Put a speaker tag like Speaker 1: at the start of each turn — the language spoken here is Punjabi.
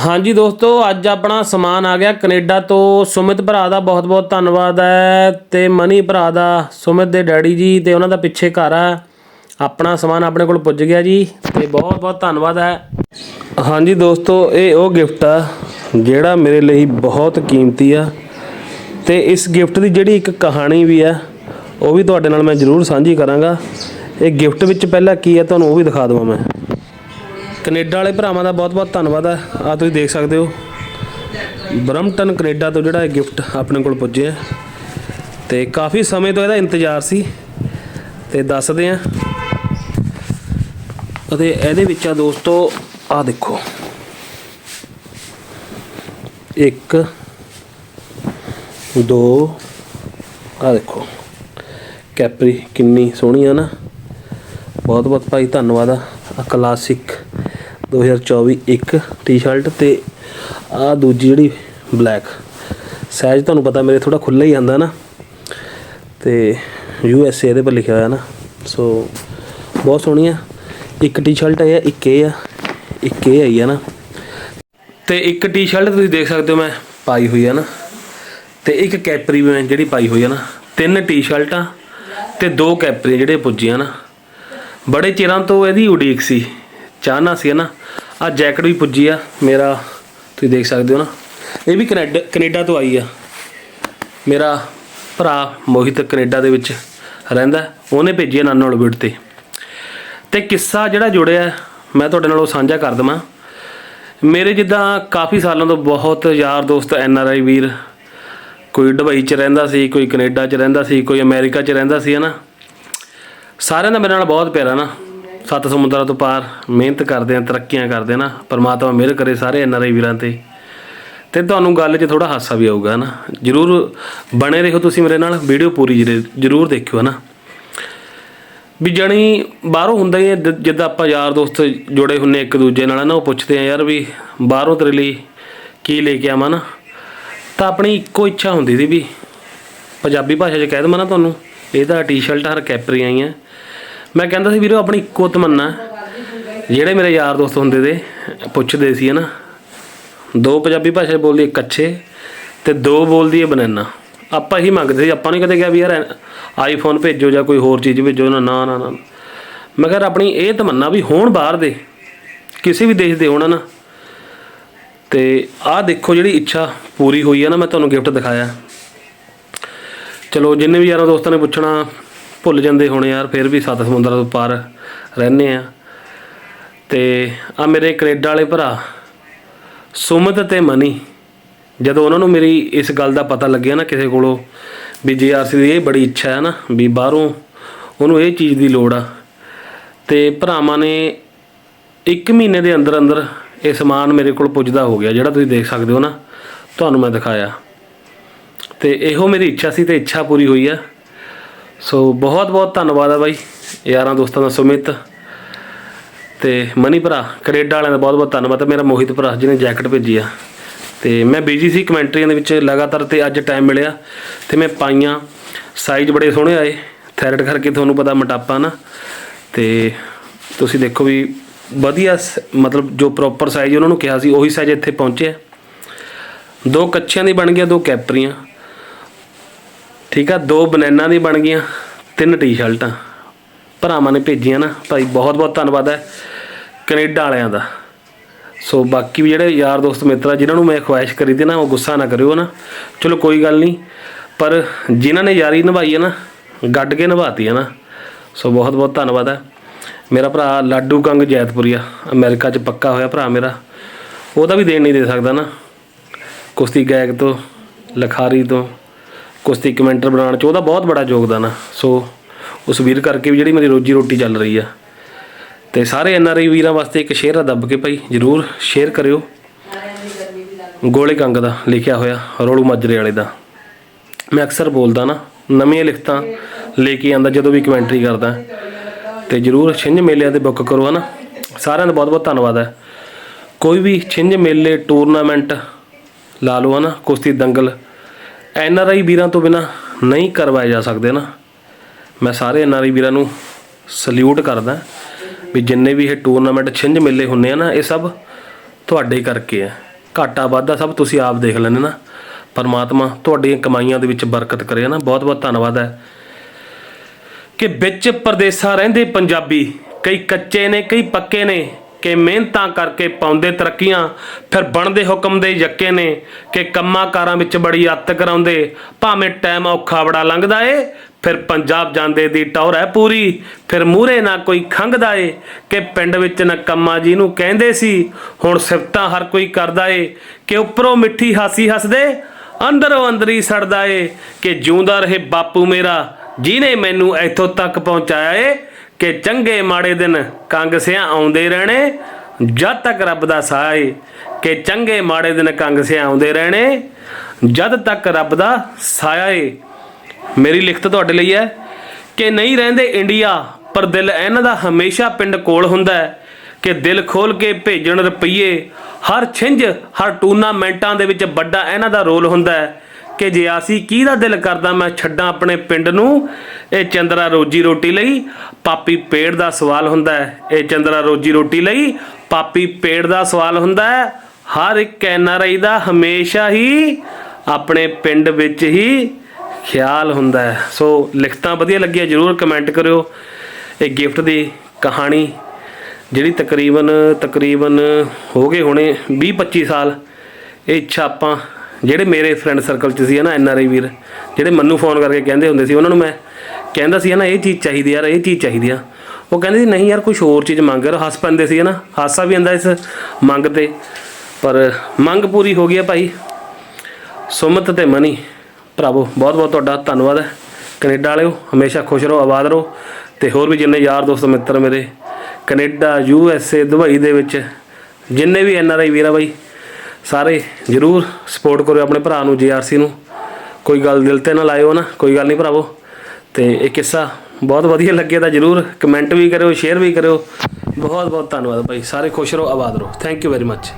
Speaker 1: ਹਾਂਜੀ ਦੋਸਤੋ, ਅੱਜ ਆਪਣਾ ਸਮਾਨ ਆ ਗਿਆ ਕੈਨੇਡਾ ਤੋਂ ਸੁਮਿਤ ਭਰਾ ਦਾ। ਬਹੁਤ-ਬਹੁਤ ਧੰਨਵਾਦ ਹੈ ਤੇ ਮਨੀ ਭਰਾ ਦਾ, ਸੁਮਿਤ ਦੇ ਡੈਡੀ ਜੀ ਤੇ ਉਹਨਾਂ ਦਾ ਪਿੱਛੇ ਘਰ ਆ। ਆਪਣਾ ਸਮਾਨ ਆਪਣੇ ਕੋਲ ਪੁੱਜ ਗਿਆ ਜੀ ਤੇ ਬਹੁਤ-ਬਹੁਤ ਧੰਨਵਾਦ ਹੈ। ਹਾਂਜੀ ਦੋਸਤੋ, ਇਹ ਉਹ ਗਿਫਟ ਆ ਜਿਹੜਾ ਮੇਰੇ ਲਈ ਬਹੁਤ ਕੀਮਤੀ ਆ ਤੇ ਇਸ ਗਿਫਟ ਦੀ ਜਿਹੜੀ ਇੱਕ ਕਹਾਣੀ ਵੀ ਆ, ਉਹ ਵੀ ਤੁਹਾਡੇ ਨਾਲ ਮੈਂ ਜ਼ਰੂਰ ਸਾਂਝੀ ਕਰਾਂਗਾ। ਇਹ ਗਿਫਟ ਵਿੱਚ ਪਹਿਲਾਂ ਕੀ ਹੈ ਤੁਹਾਨੂੰ ਉਹ ਵੀ ਦਿਖਾ ਦਵਾਂ ਮੈਂ। ਕੈਨੇਡਾ ਵਾਲੇ ਭਰਾਵਾਂ ਦਾ ਬਹੁਤ-ਬਹੁਤ ਧੰਨਵਾਦ ਹੈ ਆ ਤੁਸੀਂ ਦੇਖ ਸਕਦੇ ਹੋ। ਬਰਮਟਨ ਕੈਨੇਡਾ ਤੋਂ ਜਿਹੜਾ ਇਹ ਗਿਫਟ ਆਪਣੇ ਕੋਲ ਪੁੱਜਿਆ ਤੇ ਕਾਫੀ ਸਮੇਂ ਤੋਂ ਇਹਦਾ ਇੰਤਜ਼ਾਰ ਸੀ। ਤੇ ਦੱਸਦੇ ਆ। ਅਤੇ ਇਹਦੇ ਵਿੱਚ ਆ ਦੋਸਤੋ ਆ ਦੇਖੋ। ਇੱਕ, ਦੋ ਆ ਦੇਖੋ। ਕੈਪਰੀ ਕਿੰਨੀ ਸੋਹਣੀ ਆ ਨਾ। ਬਹੁਤ ਬਹੁਤ ਭਾਈ ਧੰਨਵਾਦ ਆ। ਕਲਾਸਿਕ 2024 ਇੱਕ ਟੀ-ਸ਼ਰਟ ਤੇ ਆ ਦੂਜੀ ਜਿਹੜੀ ਬਲੈਕ ਸਾਈਜ਼ ਤੁਹਾਨੂੰ ਪਤਾ ਮੇਰੇ ਥੋੜਾ ਖੁੱਲਾ ਹੀ ਆਂਦਾ ਨਾ। ਤੇ ਯੂ ਐਸ ਏ ਇਹਦੇ ਪਰ ਲਿਖਿਆ ਹੋਇਆ ਨਾ। ਸੋ ਬਹੁਤ ਸੋਹਣੀ ਆ। ਇੱਕ ਟੀ-ਸ਼ਰਟ ਹੈ ਇੱਕ ਇਹ ਆ। ਇੱਕ ਇਹ ਆਈ ਆ ਨਾ। ਤੇ ਇੱਕ ਟੀ-ਸ਼ਰਟ ਤੁਸੀਂ ਦੇਖ ਸਕਦੇ ਹੋ ਮੈਂ ਪਾਈ ਹੋਈ ਆ ਨਾ। ਤੇ ਇੱਕ ਕੈਪਰੀ ਵੀ ਮੈਂ ਜਿਹੜੀ ਪਾਈ ਹੋਈ ਆ ਨਾ। ਤਿੰਨ ਟੀ-ਸ਼ਰਟਾਂ ਤੇ ਦੋ ਕੈਪਰੀ ਜਿਹੜੇ ਪੁੱਜੀਆਂ ਨਾ। ਬੜੇ ਚਿਰਾਂ ਤੋਂ ਇਹਦੀ ਉਡੀਕ ਸੀ। ਚਾਹਨਾ ਸੀ ਨਾ ਆ ਜੈਕਟ ਵੀ ਪੁੱਜੀ ਆ, ਮੇਰਾ, ਤੁਸੀਂ ਦੇਖ ਸਕਦੇ ਹੋ ਨਾ, ਇਹ ਵੀ ਕੈਨੇਡਾ ਕੈਨੇਡਾ ਤੋਂ ਆਈ ਆ। ਮੇਰਾ ਭਰਾ ਮੋਹਿਤ ਕੈਨੇਡਾ ਦੇ ਵਿੱਚ ਰਹਿੰਦਾ ਉਹਨੇ ਭੇਜੀ ਆ ਨਾਨੋਲ ਤੇ। ਤੇ ਕਿੱਸਾ ਜਿਹੜਾ ਜੁੜਿਆ, ਮੈਂ ਤੁਹਾਡੇ ਨਾਲ ਉਹ ਸਾਂਝਾ ਕਰ ਦਵਾਂ। ਮੇਰੇ ਜਿੱਦਾਂ ਕਾਫੀ ਸਾਲਾਂ ਤੋਂ ਬਹੁਤ ਯਾਰ ਦੋਸਤ ਐਨ ਆਰ ਆਈ ਵੀਰ, ਕੋਈ ਦੁਬਈ 'ਚ ਰਹਿੰਦਾ ਸੀ, ਕੋਈ ਕੈਨੇਡਾ 'ਚ ਰਹਿੰਦਾ ਸੀ, ਕੋਈ ਅਮਰੀਕਾ 'ਚ ਰਹਿੰਦਾ ਸੀ, ਹਨਾ। ਸਾਰਿਆਂ ਦਾ ਮੇਰੇ ਨਾਲ ਬਹੁਤ ਪਿਆਰਾ ਨਾ। ਸੱਤ ਸਮੁੰਦਰਾਂ ਤੋਂ ਪਾਰ ਮਿਹਨਤ ਕਰਦੇ ਆ ਤਰੱਕੀਆਂ ਕਰਦੇ ਆ ਨਾ ਪਰਮਾਤਮਾ ਮਿਹਰ ਕਰੇ ਸਾਰੇ ਐਨ ਆਰ ਆਈ ਵੀਰਾਂ ਤੇ। ਤੇ ਤੁਹਾਨੂੰ ਗੱਲ 'ਚ ਥੋੜਾ ਹਾਸਾ ਵੀ ਆਊਗਾ ਨਾ ਜਰੂਰ ਬਣੇ ਰਹੋ ਤੁਸੀਂ ਮੇਰੇ ਨਾਲ ਵੀਡੀਓ ਪੂਰੀ ਜਰੇ- ਜਰੂਰ ਦੇਖਿਓ ਨਾ ਵੀ ਜਣੀ ਬਾਹਰੋਂ ਹੁੰਦਾ ਹੀ ਹੈ, ਜਿੱਦਾਂ ਆਪਾਂ ਯਾਰ ਦੋਸਤ ਜੁੜੇ ਹੁੰਨੇ ਇੱਕ ਦੂਜੇ ਨਾਲ ਨਾ ਉਹ ਪੁੱਛਦੇ ਆ ਯਾਰ ਵੀ ਬਾਹਰੋਂ ਤੇਰੇ ਲਈ ਕੀ ਲੈ ਕੇ ਆਵਾਂ ਨਾ? ਤਾਂ ਆਪਣੀ ਇੱਕੋ ਇੱਛਾ ਹੁੰਦੀ ਸੀ ਵੀ ਪੰਜਾਬੀ ਭਾਸ਼ਾ 'ਚ ਕਹਿ ਦਵਾਂ ਨਾ ਤੁਹਾਨੂੰ ਇਹ ਤਾਂ ਟੀ-ਸ਼ਰਟ ਹਰ ਕੈਪਰੀ ਆਈਆਂ ਮੈਂ ਕਹਿੰਦਾ ਸੀ ਵੀਰੋ, ਆਪਣੀ ਇੱਕੋ ਤਮੰਨਾ ਜਿਹੜੇ ਮੇਰੇ ਯਾਰ ਦੋਸਤ ਹੁੰਦੇ ਤੇ ਪੁੱਛਦੇ ਸੀ ਹਨਾ, ਦੋ ਪੰਜਾਬੀ ਭਾਸ਼ਾ ਬੋਲਦੀ ਇੱਕ ਕੱਚੇ ਤੇ ਦੋ ਬੋਲਦੀ ਹੈ ਬਨਾਨਾ। ਆਪਾਂ ਹੀ ਮੰਗਦੇ ਸੀ, ਆਪਾਂ ਨਹੀਂ ਕਦੇ ਕਿਹਾ ਵੀ ਯਾਰ ਆਈਫੋਨ ਭੇਜੋ ਜਾਂ ਕੋਈ ਹੋਰ ਚੀਜ਼ ਭੇਜੋ, ਨਾ ਨਾ ਨਾ ਨਾ। ਮੈਂ ਕਿਹਾ ਆਪਣੀ ਇਹ ਤਮੰਨਾ ਵੀ ਹੋਣ ਬਾਹਰ ਦੇ, ਕਿਸੇ ਵੀ ਦੇਸ਼ ਦੇ ਹੋਣ ਨਾ ਤੇ ਆਹ ਦੇਖੋ ਜਿਹੜੀ ਇੱਛਾ ਪੂਰੀ ਹੋਈ ਹੈ ਨਾ, ਮੈਂ ਤੁਹਾਨੂੰ ਗਿਫਟ ਦਿਖਾਇਆ। ਚਲੋ, ਜਿੰਨੇ ਵੀ ਯਾਰਾਂ ਦੋਸਤਾਂ ਨੇ ਪੁੱਛਣਾ ਭੁੱਲ ਜਾਂਦੇ ਹੋਣੇ ਯਾਰ, ਫਿਰ ਵੀ ਸੱਤ ਸਮੁੰਦਰਾਂ ਤੋਂ ਪਾਰ ਰਹਿੰਦੇ ਆ। ਤੇ ਆ ਮੇਰੇ ਕੈਨੇਡਾ ਵਾਲੇ ਭਰਾ, ਸੁਮਤ ਤੇ ਮਨੀ, ਜਦੋਂ ਉਹਨਾਂ ਨੂੰ ਮੇਰੀ ਇਸ ਗੱਲ ਦਾ ਪਤਾ ਲੱਗਿਆ ਨਾ ਕਿਸੇ ਕੋਲੋਂ ਵੀ ਜੀਆਰਸੀ ਦੀ ਇਹ ਬੜੀ ਇੱਛਾ ਹੈ ਨਾ ਵੀ ਬਾਹਰੋਂ ਉਹਨੂੰ ਇਹ ਚੀਜ਼ ਦੀ ਲੋੜ ਆ, ਤੇ ਭਰਾਵਾਂ ਨੇ 1 ਮਹੀਨੇ ਦੇ ਅੰਦਰ ਅੰਦਰ ਇਹ ਸਮਾਨ ਮੇਰੇ ਕੋਲ ਪੁੱਜਦਾ ਹੋ ਗਿਆ, ਜਿਹੜਾ ਤੁਸੀਂ ਦੇਖ ਸਕਦੇ ਹੋ ਨਾ, ਤੁਹਾਨੂੰ ਮੈਂ ਦਿਖਾਇਆ। ਤੇ ਇਹੋ ਮੇਰੀ ਇੱਛਾ ਸੀ ਤੇ ਇੱਛਾ ਪੂਰੀ ਹੋਈ ਆ। ਸੋ ਬਹੁਤ ਬਹੁਤ ਧੰਨਵਾਦ ਆ ਬਾਈ, ਯਾਰਾਂ ਦੋਸਤਾਂ ਦਾ ਸੁਮਿਤ ਤੇ ਮਨੀ ਭਰਾ, ਕੈਨੇਡਾ ਵਾਲਿਆਂ ਦਾ ਬਹੁਤ ਬਹੁਤ ਧੰਨਵਾਦ ਤੇ ਮੇਰਾ ਮੋਹਿਤ ਭਰਾ ਜਿਹਨੇ ਜੈਕਟ ਭੇਜੀ ਆ। ਤੇ ਮੈਂ ਬਿਜ਼ੀ ਸੀ ਕਮੈਂਟਰੀਆਂ ਦੇ ਵਿੱਚ ਲਗਾਤਾਰ ਤੇ ਅੱਜ ਟਾਈਮ ਮਿਲਿਆ ਤੇ ਮੈਂ ਪਾਈਆਂ ਸਾਈਜ਼ ਬੜੇ ਸੋਹਣੇ ਆਏ ਥੈਰਡ ਕਰਕੇ ਤੁਹਾਨੂੰ ਪਤਾ ਮੋਟਾਪਾ ਨਾ। ਤੇ ਤੁਸੀਂ ਦੇਖੋ ਵੀ ਵਧੀਆ ਸ- ਮਤਲਬ ਜੋ ਪ੍ਰੋਪਰ ਸਾਈਜ਼ ਉਹਨਾਂ ਨੂੰ ਕਿਹਾ ਸੀ, ਉਹੀ ਸਾਈਜ਼ ਇੱਥੇ ਪਹੁੰਚਿਆ। ਦੋ ਕੱਚਿਆਂ ਦੀ ਬਣ ਗਿਆ, ਦੋ ਕੈਪਰੀਆਂ। ਠੀਕ ਆ, ਦੋ ਬਨਾਨਾ ਦੀ ਬਣ ਗਈਆਂ, ਤਿੰਨ ਟੀ-ਸ਼ਰਟਾਂ। ਭਰਾਵਾਂ ਨੇ ਭੇਜੀਆਂ ਨਾ, ਭਾਈ ਬਹੁਤ ਬਹੁਤ ਧੰਨਵਾਦ ਹੈ ਕੈਨੇਡਾ ਵਾਲਿਆਂ ਦਾ। ਸੋ ਬਾਕੀ ਵੀ ਜਿਹੜੇ ਯਾਰ ਦੋਸਤ ਮਿੱਤਰ ਆ, ਜਿਨ੍ਹਾਂ ਨੂੰ ਮੈਂ ਖੁਆਇਸ਼ ਕਰੀ ਤੇ ਨਾ, ਉਹ ਗੁੱਸਾ ਨਾ ਕਰਿਓ ਨਾ। ਚਲੋ ਕੋਈ ਗੱਲ ਨਹੀਂ, ਪਰ ਜਿਨ੍ਹਾਂ ਨੇ ਯਾਰੀ ਨਿਭਾਈ ਹੈ ਨਾ, ਗੱਡ ਕੇ ਨਿਭਾਤੀ ਹੈ ਨਾ। ਸੋ ਬਹੁਤ ਬਹੁਤ ਧੰਨਵਾਦ ਹੈ। ਮੇਰਾ ਭਰਾ ਲਾਡੂ ਕੰਗ ਜੈਤਪੁਰੀਆ, ਅਮਰੀਕਾ 'ਚ ਪੱਕਾ ਹੋਇਆ ਭਰਾ ਮੇਰਾ। ਉਹਦਾ ਵੀ ਦੇਣ ਨਹੀਂ ਦੇ ਸਕਦਾ ਨਾ। ਕੁਸ਼ਤੀ ਗਾਇਕ ਤੋਂ, ਲਖਾਰੀ ਤੋਂ ਕੁਸ਼ਤੀ ਕਮੈਂਟਰ ਬਣਾਉਣ 'ਚ ਉਹਦਾ ਬਹੁਤ ਬੜਾ ਯੋਗਦਾਨ ਆ। ਸੋ ਉਸ ਵੀਰ ਕਰਕੇ ਵੀ ਜਿਹੜੀ ਮੇਰੀ ਰੋਜੀ ਰੋਟੀ ਚੱਲ ਰਹੀ ਆ। ਤੇ ਸਾਰੇ ਐਨ ਆਰ ਆਈ ਵੀਰਾਂ ਵਾਸਤੇ ਇੱਕ ਸ਼ੇਅਰ ਆ ਦੱਬ ਕੇ ਭਾਈ, ਜਰੂਰ ਸ਼ੇਅਰ ਕਰਿਓ। ਗੋਲੇ ਕੰਗ ਦਾ ਲਿਖਿਆ ਹੋਇਆ, ਰੋਲੂ ਮਾਜਰੇ ਵਾਲੇ ਦਾ। ਮੈਂ ਅਕਸਰ ਬੋਲਦਾ ਨਾ, ਨਵੀਆਂ ਲਿਖਤਾਂ ਲੈ ਕੇ ਆਂਦਾ, ਜਦੋਂ ਵੀ ਕਮੈਂਟਰੀ ਕਰਦਾ। ਤੇ ਜਰੂਰ ਛਿੰਝ ਮੇਲਿਆਂ ਤੇ ਬੁੱਕ ਕਰੋ, ਹਨਾ। ਸਾਰਿਆਂ ਦਾ ਬਹੁਤ ਬਹੁਤ ਧੰਨਵਾਦ ਹੈ। ਕੋਈ ਵੀ ਛਿੰਝ ਮੇਲੇ ਟੂਰਨਾਮੈਂਟ ਲਾ ਲਓ, ਹਨਾ। ਕੁਸ਼ਤੀ, ਦੰਗਲ ਐਨ ਆਰ ਆਈ ਵੀਰਾਂ ਤੋਂ ਬਿਨਾ ਨਹੀਂ ਕਰਵਾਏ ਜਾ ਸਕਦੇ ਨਾ। ਮੈਂ ਸਾਰੇ ਐਨ ਆਰ ਆਈ ਵੀਰਾਂ ਨੂੰ ਸਲੂਟ ਕਰਦਾ ਵੀ ਜਿੰਨੇ ਵੀ ਇਹ ਟੂਰਨਾਮੈਂਟ ਛਿੰਝ ਮੇਲੇ ਹੁੰਨੇ ਆ ਨਾ, ਇਹ ਸਭ ਤੁਹਾਡੇ ਕਰਕੇ ਆ। ਘਾਟਾ ਵਾਧਾ ਸਭ ਤੁਸੀਂ ਆਪ ਦੇਖ ਲੈਣੇ ਨਾ। ਪਰਮਾਤਮਾ ਤੁਹਾਡੀਆਂ ਕਮਾਈਆਂ ਦੇ ਵਿੱਚ ਬਰਕਤ ਕਰੇ ਨਾ। ਬਹੁਤ ਬਹੁਤ ਧੰਨਵਾਦ ਹੈ। ਕਿ ਵਿੱਚ ਪਰਦੇਸਾਂ ਰਹਿੰਦੇ ਪੰਜਾਬੀ, ਕਈ ਕੱਚੇ ਨੇ, ਕਈ ਪੱਕੇ ਨੇ ਕਿ ਮਿਹਨਤਾਂ ਕਰਕੇ ਪਾਉਂਦੇ ਤਰੱਕੀਆਂ, ਫਿਰ ਬਣਦੇ ਹੁਕਮ ਦੇ ਯੱਕੇ ਨੇ ਕਿ ਕੰਮਾਂ ਕਾਰਾਂ ਵਿੱਚ ਬੜੀ ਅੱਤ ਕਰਾਉਂਦੇ, ਭਾਵੇਂ ਟਾਈਮ ਔਖਾ ਬੜਾ ਲੰਘਦਾ ਏ, ਫਿਰ ਪੰਜਾਬ ਜਾਂਦੇ ਦੀ ਟੌਰ ਹੈ ਪੂਰੀ, ਫਿਰ ਮੂਹਰੇ ਨਾ ਕੋਈ ਖੰਗਦਾ ਏ, ਕਿ ਪਿੰਡ ਵਿੱਚ ਨਕੰਮਾ ਜੀ ਨੂੰ ਕਹਿੰਦੇ ਸੀ, ਹੁਣ ਸਿਫਤਾਂ ਹਰ ਕੋਈ ਕਰਦਾ ਏ, ਕਿ ਉੱਪਰੋਂ ਮਿੱਠੀ ਹਾਸੀ ਹੱਸਦੇ, ਅੰਦਰੋਂ ਅੰਦਰੀ ਸੜਦਾ ਏ, ਕਿ ਜਿਉਂਦਾ ਰਹੇ ਬਾਪੂ ਮੇਰਾ ਜਿਨੇ ਮੈਨੂੰ ਇੱਥੋਂ ਤੱਕ ਪਹੁੰਚਾਇਆ ਏ ਕਿ ਚੰਗੇ ਮਾੜੇ ਦਿਨ ਕੰਗ ਸਿਆਂ ਆਉਂਦੇ ਰਹਿਣੇ, ਜਦ ਤੱਕ ਰੱਬ ਦਾ ਸਾਹ ਏ, ਕਿ ਚੰਗੇ ਮਾੜੇ ਦਿਨ ਕੰਗ ਸਿਆਂ ਆਉਂਦੇ ਰਹਿਣੇ, ਜਦ ਤੱਕ ਰੱਬ ਦਾ ਸਾਇਆ ਏ। ਮੇਰੀ ਲਿਖਤ ਤੁਹਾਡੇ ਲਈ ਹੈ ਕਿ ਨਹੀਂ ਰਹਿੰਦੇ ਇੰਡੀਆ, ਪਰ ਦਿਲ ਇਹਨਾਂ ਦਾ ਹਮੇਸ਼ਾ ਪਿੰਡ ਕੋਲ ਹੁੰਦਾ ਹੈ, ਕਿ ਦਿਲ ਖੋਲ ਕੇ ਭੇਜਣ ਰੁਪਈਏ, ਹਰ ਛਿੰਝ, ਹਰ ਟੂਰਨਾਮੈਂਟਾਂ ਦੇ ਵਿੱਚ ਵੱਡਾ ਇਹਨਾਂ ਦਾ ਰੋਲ ਹੁੰਦਾ ਹੈ। ਕਿ ਜੇ ਅਸੀਂ ਕਿਹਦਾ ਦਿਲ ਕਰਦਾ ਮੈਂ ਛੱਡਾਂ ਆਪਣੇ ਪਿੰਡ ਨੂੰ? ਇਹ ਚੰਦਰਾ ਰੋਜੀ ਰੋਟੀ ਲਈ ਪਾਪੀ ਪੇੜ ਦਾ ਸਵਾਲ ਹੁੰਦਾ ਹੈ। ਇਹ ਚੰਦਰਾ ਰੋਜੀ ਰੋਟੀ ਲਈ ਪਾਪੀ ਪੇੜ ਦਾ ਸਵਾਲ ਹੁੰਦਾ ਹੈ। ਹਰ ਇੱਕ ਐਨਆਰਆਈ ਦਾ ਹਮੇਸ਼ਾ ਹੀ ਆਪਣੇ ਪਿੰਡ ਵਿੱਚ ਹੀ ਖਿਆਲ ਹੁੰਦਾ ਹੈ। ਸੋ ਲਿਖਤਾਂ ਵਧੀਆ ਲੱਗੀਆਂ, ਜਰੂਰ ਕਮੈਂਟ ਕਰਿਓ। ਇਹ ਗਿਫਟ ਦੀ ਕਹਾਣੀ ਜਿਹੜੀ ਤਕਰੀਬਨ ਤਕਰੀਬਨ ਹੋ ਗਏ ਹੋਣੇ 20 25 ਸਾਲ, ਇਹ ਇੱਛਾ ਆਪਾਂ ਜਿਹੜੇ ਮੇਰੇ ਫਰੈਂਡ ਸਰਕਲ ਚ ਸੀ ਨਾ ਐਨ ਆਰ ਆਈ ਵੀਰ, ਜਿਹੜੇ ਮੈਨੂੰ ਫੋਨ ਕਰਕੇ ਕਹਿੰਦੇ ਹੁੰਦੇ ਸੀ, ਉਹਨਾਂ ਨੂੰ ਮੈਂ ਕਹਿੰਦਾ ਸੀ ਨਾ, ਇਹ ਚੀਜ਼ ਚਾਹੀਦੀ ਯਾਰ, ਇਹ ਚੀਜ਼ ਚਾਹੀਦੀ ਆ। ਉਹ ਕਹਿੰਦੇ ਸੀ, ਨਹੀਂ ਯਾਰ ਕੁਝ ਹੋਰ ਚੀਜ਼ ਮੰਗ, ਯਾਰ, ਹੱਸ ਪੈਂਦੇ ਸੀ ਨਾ, ਹਾਸਾ ਵੀ ਆਂਦਾ ਇਸ ਮੰਗ ਤੇ। ਪਰ ਮੰਗ ਪੂਰੀ ਹੋ ਗਈ ਆ ਭਾਈ। ਸੁਮਤ ਤੇ ਮਨੀ, ਭਰਾਵੋ ਬਹੁਤ ਬਹੁਤ ਤੁਹਾਡਾ ਧੰਨਵਾਦ ਹੈ। ਕੈਨੇਡਾ ਵਾਲਿਓ, ਹਮੇਸ਼ਾ ਖੁਸ਼ ਰਹੋ, ਆਬਾਦ ਰਹੋ। ਤੇ ਹੋਰ ਵੀ ਜਿੰਨੇ ਯਾਰ ਦੋਸਤ ਮਿੱਤਰ ਮੇਰੇ, Canada, U S A, Dubai ਦੇ ਵਿੱਚ, ਜਿੰਨੇ ਵੀ ਐਨ ਆਰ ਆਈ ਵੀਰ ਆ ਬਾਈ ਸਾਰੇ ਜਰੂਰ ਸਪੋਰਟ ਕਰੋ ਆਪਣੇ ਭਰਾ ਨੂੰ ਜੀਆਰਸੀ ਨੂੰ। ਕੋਈ ਗੱਲ ਦਿਲ ਤੇ ਨਾ ਲਾਇਓ ਨਾ, ਕੋਈ ਗੱਲ ਨਹੀਂ ਭਰਾਵੋ। ਤੇ ਇਹ ਕਿੱਸਾ ਬਹੁਤ ਵਧੀਆ ਲੱਗਿਆ ਤਾਂ ਜਰੂਰ ਕਮੈਂਟ ਵੀ ਕਰਿਓ ਸ਼ੇਅਰ ਵੀ ਕਰਿਓ। ਬਹੁਤ ਬਹੁਤ ਧੰਨਵਾਦ ਭਾਈ ਸਾਰੇ ਖੁਸ਼ ਰਹੋ, ਆਬਾਦ ਰਹੋ। Thank you very much